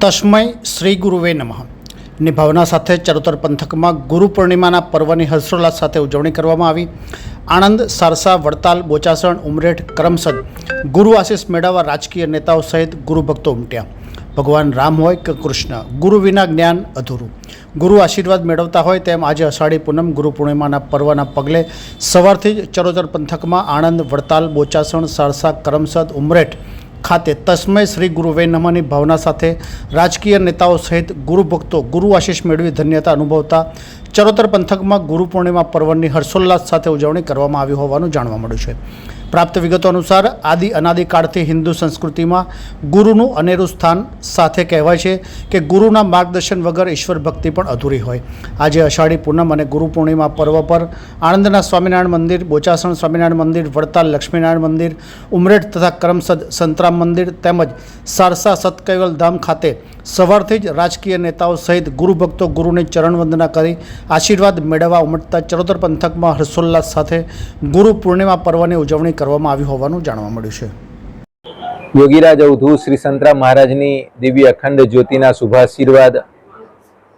તસ્મય શ્રી ગુરુવે નમઃ. ની ભાવના સાથે ચરોતર પંથકમાં ગુરુ પૂર્ણિમાના પર્વની હર્ષોલ્લાસ સાથે ઉજવણી કરવામાં આવી. આણંદ, સારસા, વડતાલ, બોચાસણ, ઉમરેઠ, કરમસદ ગુરુ આશીષ મેળવવા રાજકીય નેતાઓ સહિત ગુરુ ભક્તો ઉમટ્યા. ભગવાન રામ હોય કે કૃષ્ણ, ગુરુ વિના જ્ઞાન અધૂરું. ગુરુ આશીર્વાદ મેળવતા હોય તેમ આજે અષાઢી પૂનમ ગુરુ પૂર્ણિમાના પર્વના પગલે સવારથી જ ચરોતર પંથકમાં આણંદ, વડતાલ, બોચાસણ, સારસા, કરમસદ, ઉમરેઠ ખાતે તસ્મય શ્રી ગુરુવે નમની ભાવના સાથે રાજકીય નેતાઓ સહિત ગુરુ ભક્તો, ગુરુ આશીષ મેળવી ધન્યતા અનુભવતા ચરોતર પંથકમાં ગુરુ પૂર્ણિમા પર્વની હર્ષોલ્લાસ સાથે ઉજવણી કરવામાં આવી હોવાનું જાણવા મળ્યું છે. પ્રાપ્ત વિગતો અનુસાર આદિ અનાદિકાળથી હિન્દુ સંસ્કૃતિમાં ગુરુનું અનેરું સ્થાન સાથે કહેવાય છે કે ગુરુના માર્ગદર્શન વગર ઈશ્વર ભક્તિ પણ અધૂરી હોય. આજે અષાઢી પૂનમ અને ગુરુ પૂર્ણિમા પર્વ પર આણંદના સ્વામિનારાયણ મંદિર, બોચાસણ સ્વામિનારાયણ મંદિર, વડતાલ લક્ષ્મીનારાયણ મંદિર, ઉમરેઠ તથા કરમસદ સંતરામ મંદિર તેમજ સારસા સતકૈવલ ધામ ખાતે સવારથી જ રાજકીય નેતાઓ સહિત ગુરુભક્તો ગુરુની ચરણવંદના કરી આશીર્વાદ મેળવવા ઉમટતા ચરોતર પંથકમાં હર્ષોલ્લાસ સાથે ગુરુ પૂર્ણિમા પર્વની ઉજવણી કરવામાં આવી હોવાનું જાણવા મળ્યું છે. યોગીરાજ અવધુ, શ્રી સંતરામ મહારાજની દિવ્ય અખંડ જ્યોતિના શુભાશીર્વાદ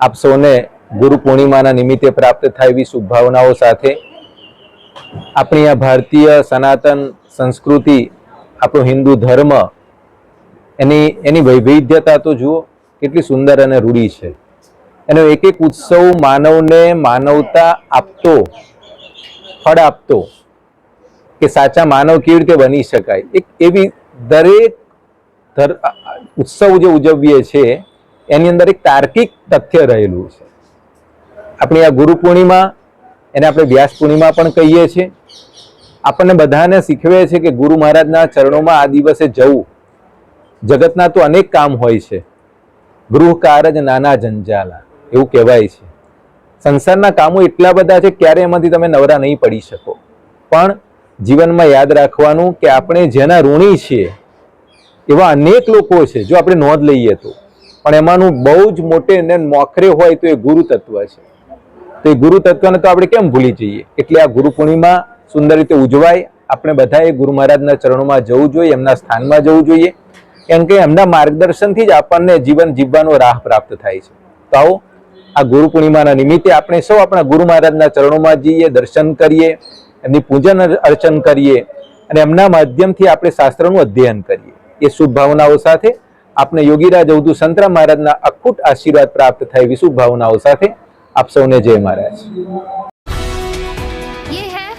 આપ સૌને ગુરુ પૂર્ણિમાના નિમિત્તે પ્રાપ્ત થાય એવી શુભભાવનાઓ સાથે આપણી આ ભારતીય સનાતન સંસ્કૃતિ આપણો હિન્દુ ધર્મ, એની એની વૈવિધ્યતા તો જુઓ, કેટલી સુંદર અને રૂઢી છે. એનો એક એક ઉત્સવ માનવને માનવતા આપતો, ફળ આપતો, કે સાચા માનવ કેવી રીતે બની શકાય. એક એવી દરેક ઉત્સવ જે ઉજવીએ છીએ એની અંદર એક તાર્કિક તથ્ય રહેલું છે. આપણી આ ગુરુ પૂર્ણિમા, એને આપણે વ્યાસ પૂર્ણિમા પણ કહીએ છીએ. આપણને બધાને શીખવે છે કે ગુરુ મહારાજના ચરણોમાં આ દિવસે જવું. જગતના તો અનેક કામ હોય છે. ગૃહ કારજ નાના જંજાલા, એવું કહેવાય છે. સંસારના કામો એટલા બધા છે ક્યારે એમાંથી તમે નવરા નહીં પડી શકો. પણ જીવનમાં યાદ રાખવાનું કે આપણે જેના ઋણી છીએ, એવા અનેક લોકો છે, જો આપણે નોંધ લઈએ તો. પણ એમાંનું બહુ જ મોટે ને મોખરે હોય તો એ ગુરુ તત્વ છે. તો એ ગુરુ તત્વને તો આપણે કેમ ભૂલી જઈએ? એટલે આ ગુરુ પૂર્ણિમા સુંદર રીતે ઉજવાય. આપણે બધાએ ગુરુ મહારાજના ચરણોમાં જવું જોઈએ, એમના સ્થાનમાં જવું જોઈએ. કેમ કે એમના માર્ગદર્શનથી જ આપણને જીવન જીવવાનો રાહ પ્રાપ્ત થાય છે. તો આવો, આ ગુરુ પૂર્ણિમાના નિમિત્તે આપણે સૌ આપણા ગુરુ મહારાજના ચરણોમાં જઈએ, દર્શન કરીએ, એમની પૂજન અર્ચન કરીએ અને એમના માધ્યમથી આપણે શાસ્ત્રનું અધ્યયન કરીએ. એ શુભ ભાવનાઓ સાથે આપણે યોગીરાજ અવધુ સંતરા મહારાજના અખૂટ આશીર્વાદ પ્રાપ્ત થાય એવી શુભ ભાવનાઓ સાથે આપ સૌને જય મહારાજ.